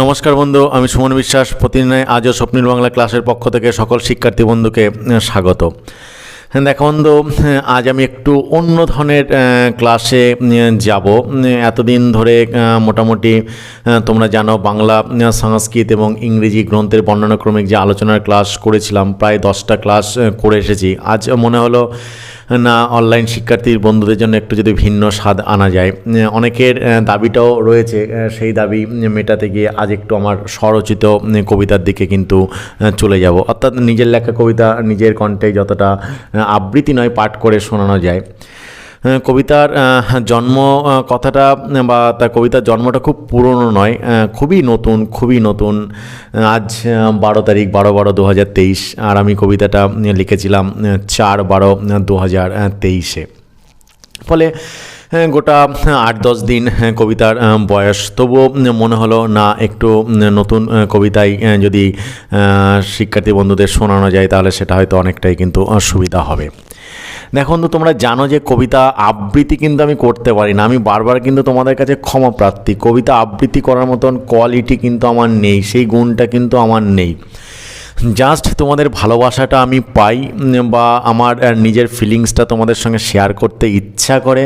নমস্কার বন্ধু আমি সুমন বিশ্বাস। প্রতিদিনের আজও স্বপ্নীল বাংলা ক্লাসের পক্ষ থেকে সকল শিক্ষার্থী বন্ধুকে স্বাগত। হ্যাঁ, দেখো বন্ধু আজ আমি একটু অন্য ধরনের ক্লাসে যাব। এতদিন ধরে মোটামুটি তোমরা জানো বাংলা সংস্কৃত এবং ইংরেজি গ্রন্থের বর্ণনাক্রমিক যে আলোচনার ক্লাস করেছিলাম প্রায় দশটা ক্লাস করে এসেছি। আজ মনে হলো না অনলাইন শিক্ষার্থীর বন্ধুদের জন্য একটু যদি ভিন্ন স্বাদ আনা যায়। অনেকের দাবিটাও রয়েছে সেই দাবি মেটাতে গিয়ে আজ একটু আমার স্বরচিত কবিতার দিকে কিন্তু চলে যাব। অর্থাৎ নিজের লেখা কবিতা নিজের কণ্ঠে যতটা আবৃত্তি নয়, পাঠ করে শোনানো যায়। কবিতার জন্ম কথাটা, বা তার কবিতার জন্মটা খুব পুরনো নয় খুবই নতুন খুবই নতুন। আজ বারো তারিখ, বারো বারো দু হাজার তেইশ, আর আমি কবিতাটা লিখেছিলাম চার বারো দু হাজার তেইশে। ফলে গোটা, আট দশ দিন কবিতার বয়স। তবুও মনে হলো, না, একটু নতুন কবিতায় যদি শিক্ষার্থী বন্ধুদের শোনানো যায়, তাহলে সেটা হয়তো অনেকটাই কিন্তু সুবিধা হবে। দেখো বন্ধু, তোমরা জানো যে কবিতা আবৃত্তি কিন্তু আমি করতে পারি না। আমি বারবার কিন্তু তোমাদের কাছে ক্ষমা প্রার্থী। কবিতা আবৃত্তি করার মতন কোয়ালিটি কিন্তু আমার নেই, সেই গুণটা কিন্তু আমার নেই। জাস্ট তোমাদের ভালোবাসাটা আমি পাই, বা আমার নিজের ফিলিংসটা তোমাদের সঙ্গে শেয়ার করতে ইচ্ছা করে।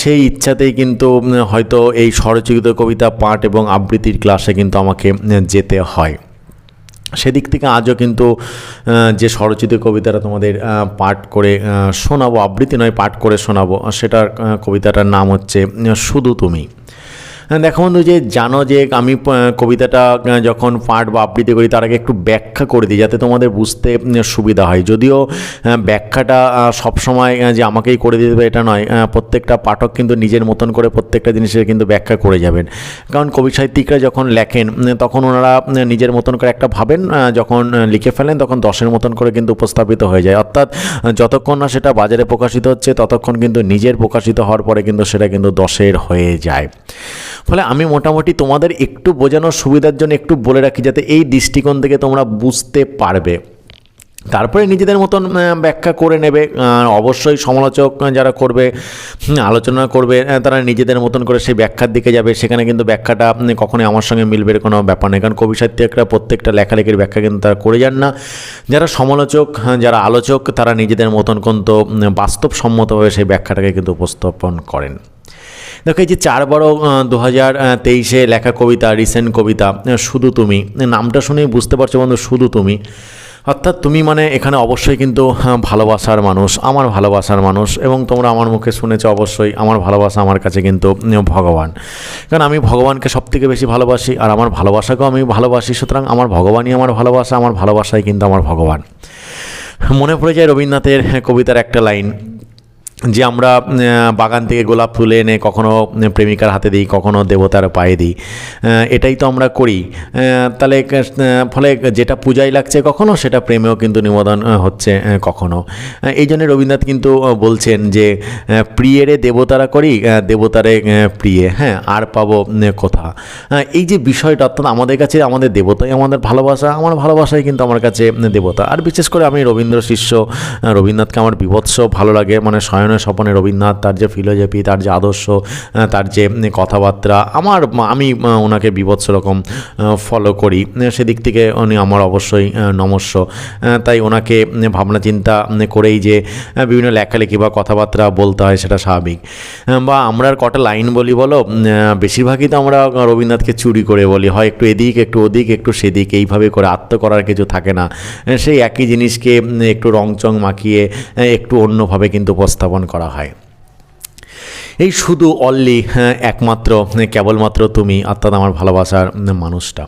সেই ইচ্ছাতেই কিন্তু হয়তো এই স্বরচিত কবিতা পাঠ এবং আবৃত্তির ক্লাসে কিন্তু আমাকে যেতে হয়। সেদিক থেকে আজও কিন্তু যে স্বরচিত কবিতাটা তোমাদের পাঠ করে শোনাবো, আবৃত্তি নয়, পাঠ করে শোনাবো, সেটার কবিতাটার নাম হচ্ছে, শুধু তুমি। দেখো বন্ধু, যে জানো যে আমি কবিতাটা যখন পাঠ বা আবৃত্তি করি, তার আগে একটু ব্যাখ্যা করে দিই, যাতে তোমাদের বুঝতে সুবিধা হয়। যদিও ব্যাখ্যাটা সবসময় যে আমাকেই করে দিতে হবে, এটা নয় প্রত্যেকটা পাঠক কিন্তু নিজের মতন করে প্রত্যেকটা জিনিসের কিন্তু ব্যাখ্যা করে যাবেন। কারণ কবি সাহিত্যিকরা যখন লেখেন তখন ওনারা নিজের মতন করে একটা ভাবেন যখন লিখে ফেলেন, তখন দশের মতন করে কিন্তু উপস্থাপিত হয়ে যায়। অর্থাৎ যতক্ষণ না সেটা বাজারে প্রকাশিত হচ্ছে, ততক্ষণ কিন্তু নিজের প্রকাশিত হওয়ার পরে কিন্তু সেটা কিন্তু দশের হয়ে যায়। ফলে আমি মোটামুটি তোমাদের একটু বোঝানোর সুবিধার জন্য একটু বলে রাখি যাতে এই দৃষ্টিকোণ থেকে তোমরা বুঝতে পারবে। তারপরে নিজেদের মতন ব্যাখ্যা করে নেবে। অবশ্যই সমালোচক যারা করবে আলোচনা করবে তারা নিজেদের মতন করে সেই ব্যাখ্যার দিকে যাবে। সেখানে কিন্তু ব্যাখ্যাটা কখনোই আমার সঙ্গে মিলবে কোনো ব্যাপার নেই। কারণ কবি সাহিত্যিকরা প্রত্যেকটা লেখালেখির ব্যাখ্যা কিন্তু তারা করে যান না। যারা সমালোচক যারা আলোচক, তারা নিজেদের মতন কিন্তু বাস্তবসম্মতভাবে সেই ব্যাখ্যাটাকে কিন্তু উপস্থাপন করেন। দেখো এই যে চার বারো দু হাজার তেইশে লেখা কবিতা রিসেন্ট কবিতা শুধু তুমি। নামটা শুনেই বুঝতে পারছ বন্ধু, শুধু তুমি। অর্থাৎ তুমি মানে এখানে অবশ্যই কিন্তু ভালোবাসার মানুষ, আমার ভালোবাসার মানুষ, এবং তোমরা আমার মুখে শুনেছো অবশ্যই, আমার ভালোবাসা আমার কাছে কিন্তু ভগবান। কারণ আমি ভগবানকে সবথেকে বেশি ভালোবাসি, আর আমার ভালোবাসাকেও আমি ভালোবাসি, সুতরাং আমার ভগবানই আমার ভালোবাসা, আমার ভালোবাসাই কিন্তু আমার ভগবান। মনে পড়ে যায় রবীন্দ্রনাথের কবিতার একটা লাইন যে আমরা বাগান থেকে গোলাপ তুলে এনে কখনো প্রেমিকার হাতে দিই, কখনো দেবতার পায়ে দিই এটাই তো আমরা করি। তাহলে ফলে যেটা পূজায় লাগছে কখনো, সেটা প্রেমেও কিন্তু নিবেদন হচ্ছে কখনো। এই জন্য রবীন্দ্রনাথ কিন্তু বলছেন যে প্রিয়েরে দেবতারা করি দেবতারে প্রিয়ে হ্যাঁ আর পাবো কোথা? এই যে বিষয়টা, অর্থাৎ আমাদের কাছে, আমাদের দেবতাই আমাদের ভালোবাসা, আমার ভালোবাসাই কিন্তু আমার কাছে দেবতা। আর বিশেষ করে আমি রবীন্দ্র শিষ্য রবীন্দ্রনাথকে আমার বিভৎস ভালো লাগে মানে শয়নের স্বপনে রবীন্দ্রনাথ, তার যে ফিলোজফি তার যে আদর্শ তার যে কথাবার্তা, আমার, আমি ওনাকে বিভৎস রকম ফলো করি। সেদিক থেকে উনি আমার অবশ্যই নমস্য। তাই ওনাকে ভাবনা চিন্তা করেই যে বিভিন্ন লেখালেখি বা কথাবার্তা বলতে হয় সেটা স্বাভাবিক। বা আমরা আর কটা লাইন বলি বলো? বেশিরভাগই তো আমরা রবীন্দ্রনাথকে চুরি করে বলি। হয় একটু এদিক, একটু ওদিক, একটু সেদিক, এইভাবে করে আত্ম করার কিছু থাকে না। সেই একই জিনিসকে একটু রংচং মাখিয়ে একটু অন্যভাবে কিন্তু উপস্থাপন করা হয়। এই শুধু অনলি একমাত্র কেবলমাত্র তুমি অর্থাৎ আমার ভালোবাসার মানুষটা।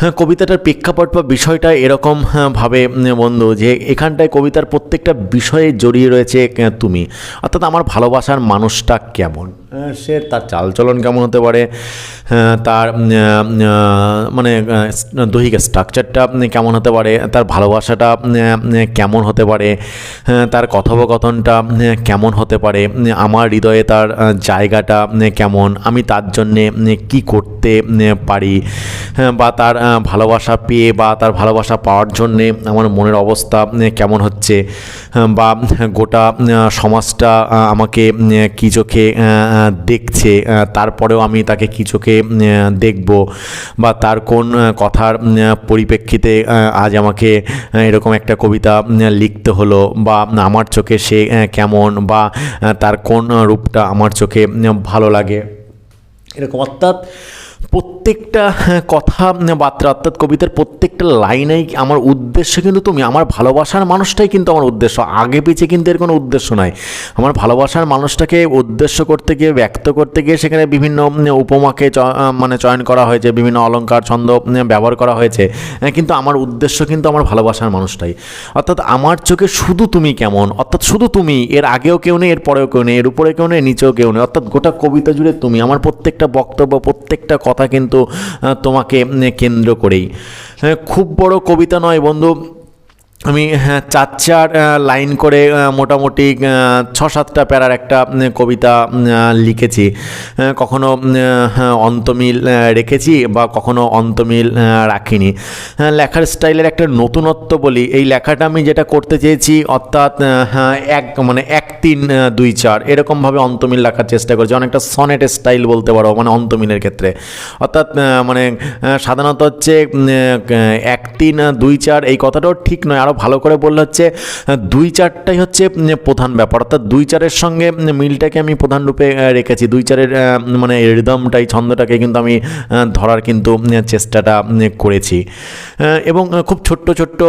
হ্যাঁ কবিতাটার প্রেক্ষাপট বা বিষয়টা এরকম হ্যাঁ, ভাবে বন্ধু যে এখানটায় কবিতার প্রত্যেকটা বিষয়ে জড়িয়ে রয়েছে তুমি। অর্থাৎ আমার ভালোবাসার মানুষটা কেমন? সে তার চালচলন কেমন হতে পারে? তার মানে দৈহিক স্ট্রাকচারটা কেমন হতে পারে? তার ভালোবাসাটা কেমন হতে পারে? তার কথোপকথনটা কেমন হতে পারে? আমার হৃদয়ে তার জায়গাটা কেমন? আমি তার জন্যে কি করতে পারি? হ্যাঁ, বা তার ভালোবাসা পেয়ে বা তার ভালোবাসা পাওয়ার জন্যে আমার মনের অবস্থা কেমন হচ্ছে? বা, গোটা সমাজটা আমাকে কী চোখে দেখছে? তারপরেও আমি তাকে কী চোখে দেখব? বা তার কোন কথার পরিপ্রেক্ষিতে আজ আমাকে এরকম একটা কবিতা লিখতে হলো? বা আমার চোখে সে কেমন? বা তার কোন রূপটা আমার চোখে ভালো লাগে? এরকম অর্থাৎ প্রত্যেকটা হ্যাঁ, কথা বার্তা অর্থাৎ কবিতার প্রত্যেকটা লাইনেই আমার উদ্দেশ্য কিন্তু তুমি। আমার ভালোবাসার মানুষটাই কিন্তু আমার উদ্দেশ্য। আগে পিছে কিন্তু এর কোনো উদ্দেশ্য নাই। আমার ভালোবাসার মানুষটাকে উদ্দেশ্য করতে গিয়ে ব্যক্ত করতে গিয়ে সেখানে বিভিন্ন উপমাকে মানে চয়ন করা হয়েছে বিভিন্ন অলঙ্কার ছন্দ ব্যবহার করা হয়েছে। হ্যাঁ, কিন্তু আমার উদ্দেশ্য কিন্তু আমার ভালোবাসার মানুষটাই। অর্থাৎ আমার চোখে শুধু তুমি কেমন? অর্থাৎ শুধু তুমি এর আগেও কেউ নেই এর পরেও কেউ নেই এর উপরে কেউ নেই নিচেও কেউ নেই। অর্থাৎ গোটা কবিতা জুড়ে তুমি। আমার প্রত্যেকটা বক্তব্য প্রত্যেকটা কথা কিন্তু তোমাকে কেন্দ্র করেই। খুব বড় কবিতা নয় বন্ধু আমি হ্যাঁ, চার চার লাইন করে মোটামুটি ছ সাতটা প্যারার একটা কবিতা লিখেছি। কখনো হ্যাঁ, অন্তমিল রেখেছি বা কখনো অন্তমিল রাখিনি। লেখার স্টাইলের একটা নতুনত্ব বলি এই লেখাটা আমি যেটা করতে চেয়েছি অর্থাৎ হ্যাঁ, এক মানে এক তিন দুই চার এরকমভাবে অন্তমিল রাখার চেষ্টা করছি। অনেকটা সনেট স্টাইল বলতে পারো মানে অন্তমিলের ক্ষেত্রে। অর্থাৎ মানে সাধারণত হচ্ছে এক তিন দুই চার এই কথাটাও ঠিক নয়। আরও ভালো করে বললে হচ্ছে দুই চারটাই হচ্ছে প্রধান ব্যাপার। অর্থাৎ দুই চারের সঙ্গে মিলটাকে আমি প্রধান রূপে রেখেছি। দুই চারের মানে রিদমটাই ছন্দটাকে কিন্তু আমি ধরার কিন্তু চেষ্টাটা করেছি। এবং খুব ছোট্ট ছোট্ট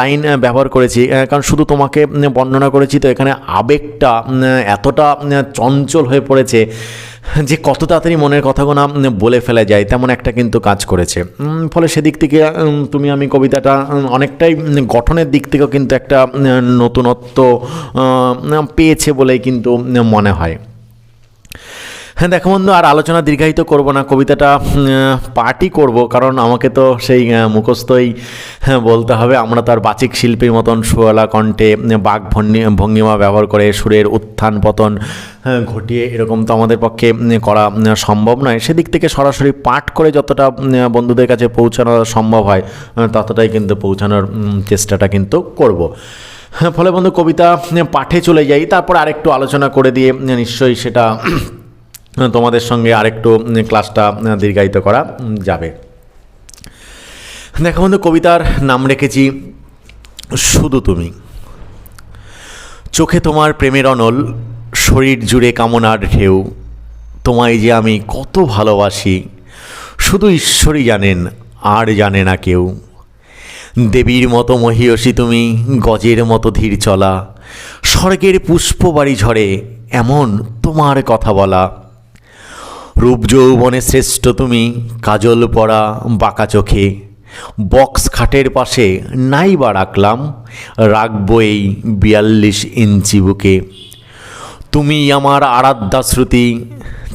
লাইন ব্যবহার করেছি। কারণ শুধু তোমাকে বর্ণনা করেছি, তো এখানে আবেগটা এতটা চঞ্চল হয়ে পড়েছে যে কত তাড়াতাড়ি মনের কথাগুলো বলে ফেলা যায়, তেমন একটা কিন্তু কাজ করেছে। ফলে সেদিক থেকে তুমি আমি কবিতাটা অনেকটাই গঠনের দিক থেকেও কিন্তু একটা নতুনত্ব পেয়েছে বলেই কিন্তু মনে হয়। হ্যাঁ দেখো বন্ধু আর আলোচনা দীর্ঘায়িত করব না কবিতাটা পার্টই করব কারণ আমাকে তো সেই মুখস্থই হ্যাঁ, বলতে হবে। আমরা তার বাচিক শিল্পীর মতন সুয়ালা কণ্ঠে বাঘ ভঙ্গিমা ব্যবহার করে সুরের উত্থান পতন হ্যাঁ, ঘটিয়ে এরকম তো আমাদের পক্ষে করা সম্ভব নয়। সেদিক থেকে সরাসরি পাঠ করে যতটা বন্ধুদের কাছে পৌঁছানো সম্ভব হয় ততটাই কিন্তু পৌঁছানোর চেষ্টাটা কিন্তু করব। হ্যাঁ, ফলে বন্ধু কবিতা পাঠে চলে যাই তারপর আরেকটু আলোচনা করে দিয়ে নিশ্চয়ই সেটা তোমাদের সঙ্গে আরেকটু ক্লাসটা দীর্ঘায়িত করা যাবে। দেখো বন্ধু, কবিতার নাম রেখেছি, শুধু তুমি। চোখে তোমার প্রেমের অনল, শরীর জুড়ে কামনার ঢেউ। তোমায় যে আমি কত ভালোবাসি, শুধু ঈশ্বরই জানেন, আর জানে না কেউ। দেবীর মতো মহিয়সী তুমি, গজের মতো ধীর চলা, স্বর্গের পুষ্পবাড়ি ঝরে, এমন তোমার কথা বলা। রূপ যৌবনে শ্রেষ্ঠ তুমি, কাজল পরা বাঁকা চোখে। বক্স খাটের পাশে নাই বা রাখলাম, রাখব এই বিয়াল্লিশ ইঞ্চি বুকে। তুমি আমার আরাধ্যা শ্রুতি,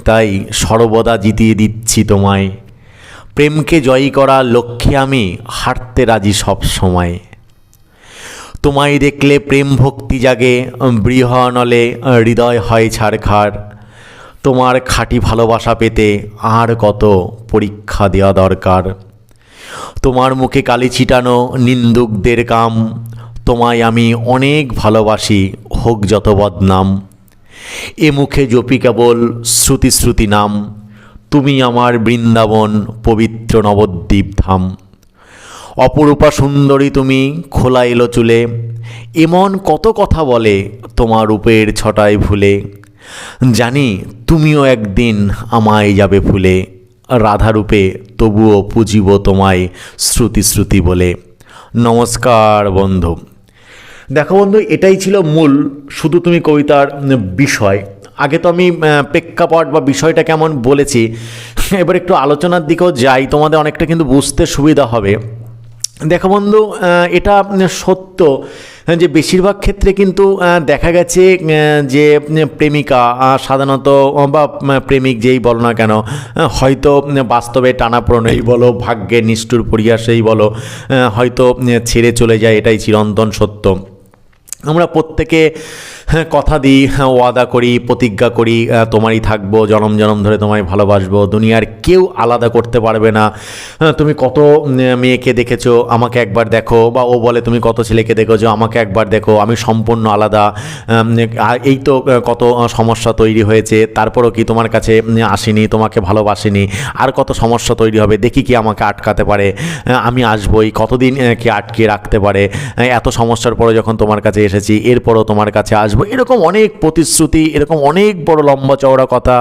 তাই সর্বদা জিতিয়ে দিচ্ছি তোমায়। প্রেমকে জয়ী করা লক্ষ্যে আমি হারতে রাজি সব সময়। তোমায় দেখলে প্রেম ভক্তি জাগে, বৃহনলে হৃদয় হয় ছাড়খাড় তোমার খাঁটি ভালোবাসা পেতে আর কত পরীক্ষা দেওয়া দরকার? তোমার মুখে কালি ছিটানো নিন্দুকদের কাম, তোমায় আমি অনেক ভালোবাসি, হোক যত বদনাম। এ মুখে জপি কেবল শ্রুতি শ্রুতি নাম, তুমি আমার বৃন্দাবন পবিত্র নবদ্বীপ ধাম। অপরূপা সুন্দরী তুমি খোলা এলো চুলে, এমন কত কথা বলে তোমার রূপের ছটায় ভুলে। জানি তুমিও একদিন আমায় যাবে ফুলে। রাধারূপে তবুও পুজিব তোমায় শ্রুতি শ্রুতি বলে। নমস্কার বন্ধু। দেখো বন্ধু, এটাই ছিল মূল, শুধু তুমি কবিতার বিষয়। আগে তো আমি প্রেক্ষাপট বা বিষয়টা কেমন বলেছি, এবার একটু আলোচনার দিকেও যাই, তোমাদের অনেকটা কিন্তু বুঝতে সুবিধা হবে। দেখো বন্ধু এটা সত্য যে বেশিরভাগ ক্ষেত্রে কিন্তু দেখা গেছে যে প্রেমিকা সাধারণত বা প্রেমিক যেই বলো না কেন হয়তো বাস্তবে টানাপ্রণয়ই বলো ভাগ্যে নিষ্ঠুর পরিহাসেই বলো হয়তো ছেড়ে চলে যায় এটাই চিরন্তন সত্য। আমরা প্রত্যেকে হ্যাঁ, কথা দিই হ্যাঁ, ওয়াদা করি প্রতিজ্ঞা করি তোমারই থাকব জনম জনম ধরে তোমায় ভালোবাসবো দুনিয়ার কেউ আলাদা করতে পারবে না। হ্যাঁ, তুমি কত মেয়েকে দেখেছ আমাকে একবার দেখো বা ও বলে তুমি কত ছেলেকে দেখেছ আমাকে একবার দেখো আমি সম্পূর্ণ আলাদা। এই তো কত সমস্যা তৈরি হয়েছে তারপরও কি তোমার কাছে আসিনি তোমাকে ভালোবাসিনি আর কত সমস্যা তৈরি হবে দেখি কি আমাকে আটকাতে পারে। আমি আসবই কতদিন কি আটকে রাখতে পারে। এত সমস্যার পরে যখন তোমার কাছে এসেছি এরপরও তোমার কাছে আসব। এরকম অনেক প্রতিশ্রুতি, এরকম অনেক বড় লম্বা চওড়া কথা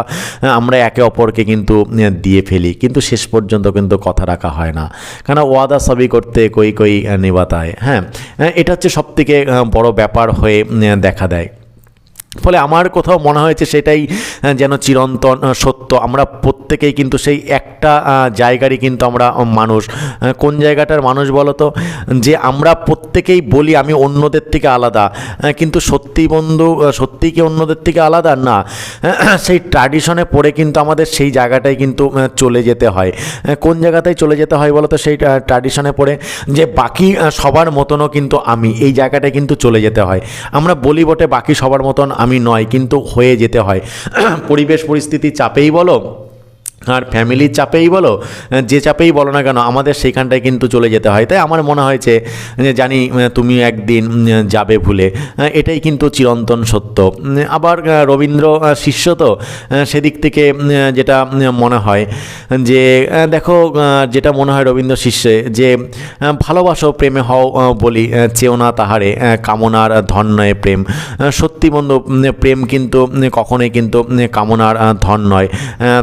আমরা একে অপরকে কিন্তু দিয়ে ফেলি। কিন্তু শেষ পর্যন্ত কিন্তু কথা রাখা হয় না। কেন ওয়াদা সবই করতে কই কই নিবাতায়। হ্যাঁ এটা হচ্ছে সবথেকে বড় ব্যাপার হয়ে দেখা দেয়। ফলে আমার কোথাও মনে হয়েছে সেটাই যেন চিরন্তন সত্য। আমরা প্রত্যেকেই কিন্তু সেই একটা জায়গারই কিন্তু আমরা মানুষ। কোন জায়গাটার মানুষ বলো তো? যে আমরা প্রত্যেকেই বলি আমি অন্যদের থেকে আলাদা। কিন্তু সত্যি বন্ধু সত্যিই কি অন্যদের থেকে আলাদা? না। সেই ট্র্যাডিশনে পড়ে কিন্তু আমাদের সেই জায়গাটাই কিন্তু চলে যেতে হয়। কোন জায়গাটায় চলে যেতে হয় বলো তো? সেই ট্র্যাডিশনে পড়ে যে বাকি সবার মতনও কিন্তু আমি। এই জায়গাটায় কিন্তু চলে যেতে হয়। আমরা বলি বটে বাকি সবার মতন আমি নয় কিন্তু হয়ে যেতে হয়। পরিবেশ পরিস্থিতি চাপেই বলো আর ফ্যামিলির চাপেই বলো যে চাপেই বলো না কেন, আমাদের সেইখানটায় কিন্তু চলে যেতে হয়। তাই আমার মনে হয়েছে যে জানি তুমি একদিন যাবে ভুলে। এটাই কিন্তু চিরন্তন সত্য। আবার রবীন্দ্র শিষ্য তো সেদিক থেকে যেটা মনে হয়, যে দেখো যেটা মনে হয় রবীন্দ্র শিষ্যে, যে ভালোবাসো, প্রেমে হও বলি চেও না তাহারে কামনার ধন নয় প্রেম। সত্যি বন্ধু প্রেম কিন্তু কখনোই কিন্তু কামনার ধন নয়।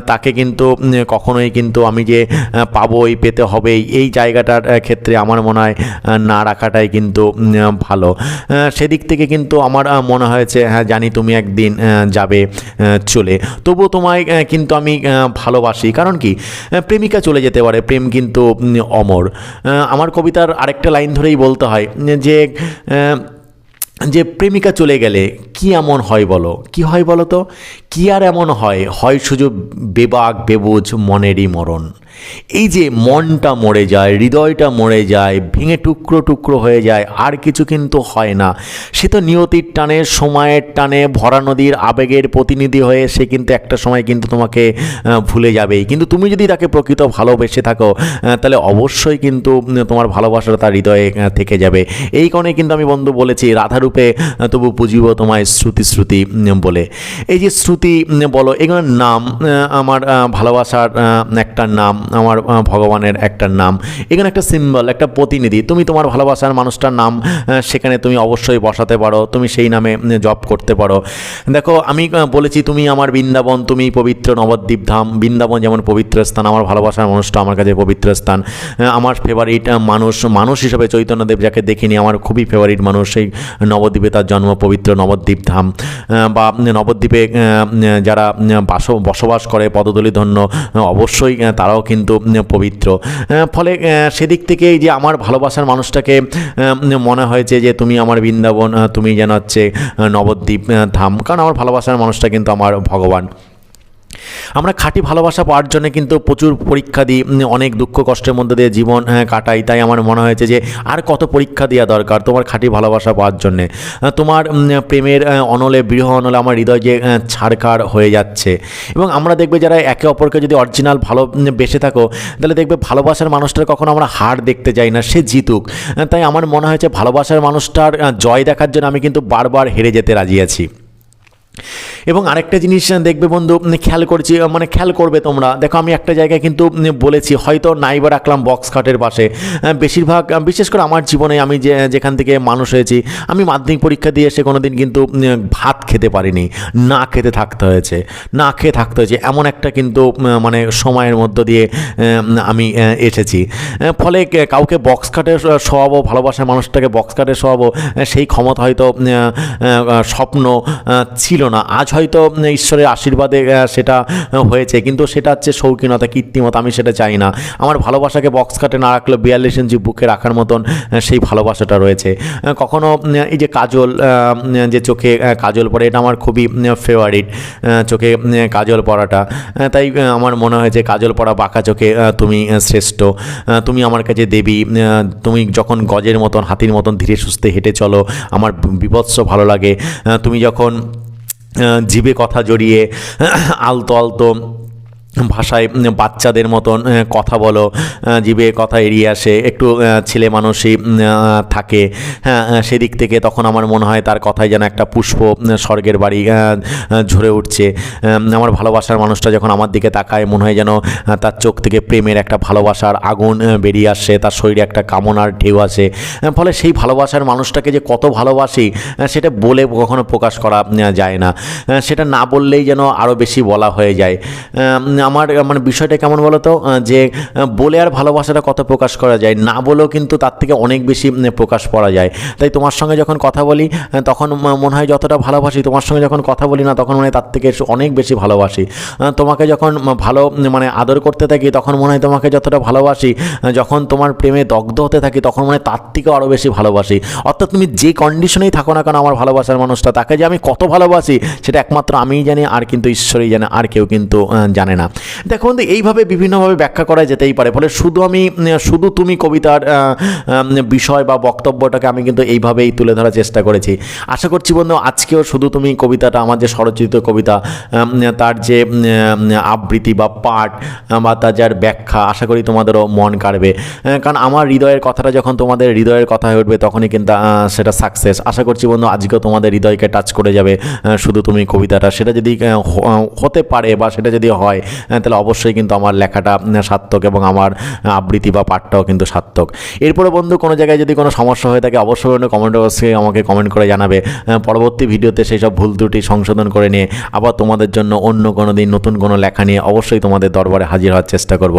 তাকে কিন্তু কখনোই কিন্তু আমি যে পাবোই, পেতে হবেই, এই জায়গাটার ক্ষেত্রে আমার মনে হয় না রাখাটাই কিন্তু ভালো। সেদিক থেকে কিন্তু আমার মনে হয়েছে হ্যাঁ জানি তুমি একদিন যাবে চলে। তবুও তোমায় কিন্তু আমি ভালোবাসি। কারণ কি? প্রেমিকা চলে যেতে পারে, প্রেম কিন্তু অমর। আমার কবিতার আরেকটা লাইন ধরেই বলতে হয়, যে যে প্রেমিকা চলে গেলে কি এমন হয় বলো? কি হয় বলো তো? কি আর এমন হয়? হয় শুধু বেবাক, বেবুজ, মনেরই মরণ। এই যে মনটা মরে যায়, হৃদয়টা মরে যায়, ভেঙে টুকরো টুকরো হয়ে যায়, আর কিছু কিন্তু হয় না। সে তো নিয়তির টানে, সময়ের টানে, ভরা নদীর আবেগের প্রতিনিধি হয়ে সে কিন্তু একটা সময় কিন্তু তোমাকে ভুলে যাবেই। কিন্তু তুমি যদি তাকে প্রকৃত ভালোবেসে থাকো তাহলে অবশ্যই কিন্তু তোমার ভালোবাসাটা তার হৃদয়ে থেকে যাবে। এই কারণে কিন্তু আমি বন্ধু বলেছি, রাধারূপে আহ, তবু পুজিব তোমায় শ্রুতি শ্রুতি বলে। এই যে শ্রুতি বলো এগুলোর নাম আমার ভালোবাসার একটা নাম আমার ভগবানের একটা নাম। এখানে একটা সিম্বল একটা প্রতিনিধি। তুমি তোমার ভালোবাসার মানুষটার নাম সেখানে তুমি অবশ্যই বসাতে পারো তুমি সেই নামে জব করতে পারো। দেখো আমি বলেছি তুমি আমার বৃন্দাবন তুমি পবিত্র নবদ্বীপ ধাম। বৃন্দাবন যেমন পবিত্র স্থান আমার ভালোবাসার মানুষটা আমার কাছে পবিত্র স্থান। আমার ফেভারিট মানুষ মানুষ হিসেবে চৈতন্যদেব যাকে দেখিনি আমার খুবই ফেভারিট মানুষ সেই নবদ্বীপে তার জন্ম, পবিত্র নবদ্বীপ ধাম বা নবদ্বীপে যারা বাস, বসবাস করে পদদলি ধন্য অবশ্যই তারাও কিন্তু পবিত্র। ফলে সেদিক থেকে যে আমার ভালোবাসার মানুষটাকে মনে হয়েছে যে তুমি আমার বৃন্দাবন তুমি যেন হচ্ছে নবদ্বীপ ধাম। কারণ আমার ভালোবাসার মানুষটা কিন্তু আমার ভগবান। আমরা খাঁটি ভালোবাসা পাওয়ার জন্য কিন্তু প্রচুর পরীক্ষা দিই অনেক দুঃখ কষ্টের মধ্যে দিয়ে জীবন কাটাই। তাই আমার মনে হয়েছে যে আর কত পরীক্ষা দেওয়া দরকার তোমার খাঁটি ভালোবাসা পাওয়ার জন্যে। তোমার প্রেমের অনলে বৃহ অনলে আমার হৃদয় যে ছাড়খাড় হয়ে যাচ্ছে। এবং আমরা দেখবে যারা একে অপরকে যদি অরিজিনাল ভালো বেসে থাকো, তাহলে দেখবে ভালোবাসার মানুষটার কখনো আমরা হার দেখতে যাই না, সে জিতুক। তাই আমার মনে হয়েছে ভালোবাসার মানুষটার জয় দেখার জন্য আমি কিন্তু বারবার হেরে যেতে রাজি আছি। এবং আরেকটা জিনিস দেখবে বন্ধু খেয়াল করছি মানে খেয়াল করবে তোমরা। দেখো, আমি একটা জায়গায় কিন্তু বলেছি, হয়তো নাইবা রাখলাম বক্স খাটের পাশে। বেশিরভাগ বিশেষ করে আমার জীবনে আমি যে যেখান থেকে মানুষ হয়েছি, আমি মাধ্যমিক পরীক্ষা দিয়ে এসে কোনো দিন কিন্তু ভাত খেতে পারিনি। না খেতে থাকতে হয়েছে। না খেয়ে থাকতে হয়েছে। এমন একটা কিন্তু মানে সময়ের মধ্য দিয়ে আমি এসেছি। ফলে কাউকে বক্স খাটে শোয়াবো, ভালোবাসার মানুষটাকে বক্স খাটে শোয়াবো সেই ক্ষমতা হয়তো স্বপ্ন ছিল ছিল না। আজ হয়তো ঈশ্বরের আশীর্বাদে সেটা হয়েছে, কিন্তু সেটা হচ্ছে শৌখিনতা, কৃত্রিমতা, আমি সেটা চাই না। আমার ভালোবাসাকে বক্স কাটে না রাখলেও বিয়াল্লিশ ইঞ্চি বুকে রাখার মতন সেই ভালোবাসাটা রয়েছে। কখনো এই যে কাজল যে চোখে কাজল পরে এটা আমার খুবই ফেভারিট চোখে কাজল পরাটা তাই আমার মনে হয় যে কাজল পরা বাঁকা চোখে তুমি শ্রেষ্ঠ। তুমি আমার কাছে দেবী তুমি যখন গজের মতন, হাতির মতন ধীরে সুস্থে হেঁটে চলো, আমার বিভৎস ভালো লাগে। তুমি যখন জিভে কথা জড়িয়ে আলতো আলতো ভাষায় বাচ্চাদের মতন কথা বলো জিভে কথা এড়িয়ে আসে, একটু ছেলে মানুষই থাকে। হ্যাঁ সেদিক থেকে তখন আমার মনে হয় তার কথায় যেন একটা পুষ্প স্বর্গের বাড়ি ঝরে উঠছে। আমার ভালোবাসার মানুষটা যখন আমার দিকে তাকায়, মনে হয় যেন তার চোখ থেকে প্রেমের একটা ভালোবাসার আগুন বেরিয়ে আসে, তার শরীরে একটা কামনার ঢেউ আসে। ফলে সেই ভালোবাসার মানুষটাকে যে কত ভালোবাসি সেটা বলে কখনো প্রকাশ করা যায় না। সেটা না বললেই যেন আরও বেশি বলা হয়ে যায়। আমার মানে বিষয়টা কেমন বলো তো যে বলে আর ভালোবাসাটা কত প্রকাশ করা যায়? না বলেও কিন্তু তার থেকে অনেক বেশি প্রকাশ করা যায়। তাই তোমার সঙ্গে যখন কথা বলি তখন মনে হয় যতটা ভালোবাসি, তোমার সঙ্গে যখন কথা বলি না, তখন মনে হয় তার থেকে অনেক বেশি ভালোবাসি। তোমাকে যখন ভালো মানে আদর করতে থাকি, তখন মনে হয় তোমাকে যতটা ভালোবাসি যখন তোমার প্রেমে দগ্ধ হতে থাকি, তখন মনে হয় তার থেকেও আরও বেশি ভালোবাসি। অর্থাৎ তুমি যে কন্ডিশনেই থাকো না কেন আমার ভালোবাসার মানুষটা, তাকে যে আমি কত ভালোবাসি, সেটা একমাত্র আমিই জানি, আর কিন্তু ঈশ্বরই জানে, আর কেউ কিন্তু জানে না। দেখো বন্ধু, এইভাবে বিভিন্নভাবে ব্যাখ্যা করা যেতেই পারে। ফলে শুধু আমি, শুধু তুমি কবিতার বিষয় বা বক্তব্যটাকে আমি কিন্তু এইভাবেই তুলে ধরার চেষ্টা করেছি। আশা করছি বন্ধু, আজকেও শুধু তুমি কবিতাটা, আমার যে স্বরচিত কবিতা তার যে আবৃত্তি বা পাঠ বা তার যার ব্যাখ্যা, আশা করি তোমাদেরও মন কাড়বে। কারণ আমার হৃদয়ের কথাটা যখন তোমাদের হৃদয়ের কথা হয়ে উঠবে, তখনই কিন্তু সেটা সাকসেস আশা করছি বন্ধু, আজকেও তোমাদের হৃদয়কে টাচ করে যাবে শুধু তুমি কবিতাটা। সেটা যদি হতে পারে বা সেটা যদি হয় তাহলে অবশ্যই কিন্তু আমার লেখাটা সার্থক এবং আমার আবৃত্তি বা পাঠটাও কিন্তু সার্থক। এরপরে বন্ধু, কোনো জায়গায় যদি কোনো সমস্যা হয়ে থাকে, অবশ্যই কমেন্ট বক্সে আমাকে কমেন্ট করে জানাবে। পরবর্তী ভিডিওতে সেই সব ভুল ত্রুটি সংশোধন করে নিয়ে আবার তোমাদের জন্য অন্য কোনো দিন নতুন কোনো লেখা নিয়ে অবশ্যই তোমাদের দরবারে হাজির হওয়ার চেষ্টা করব।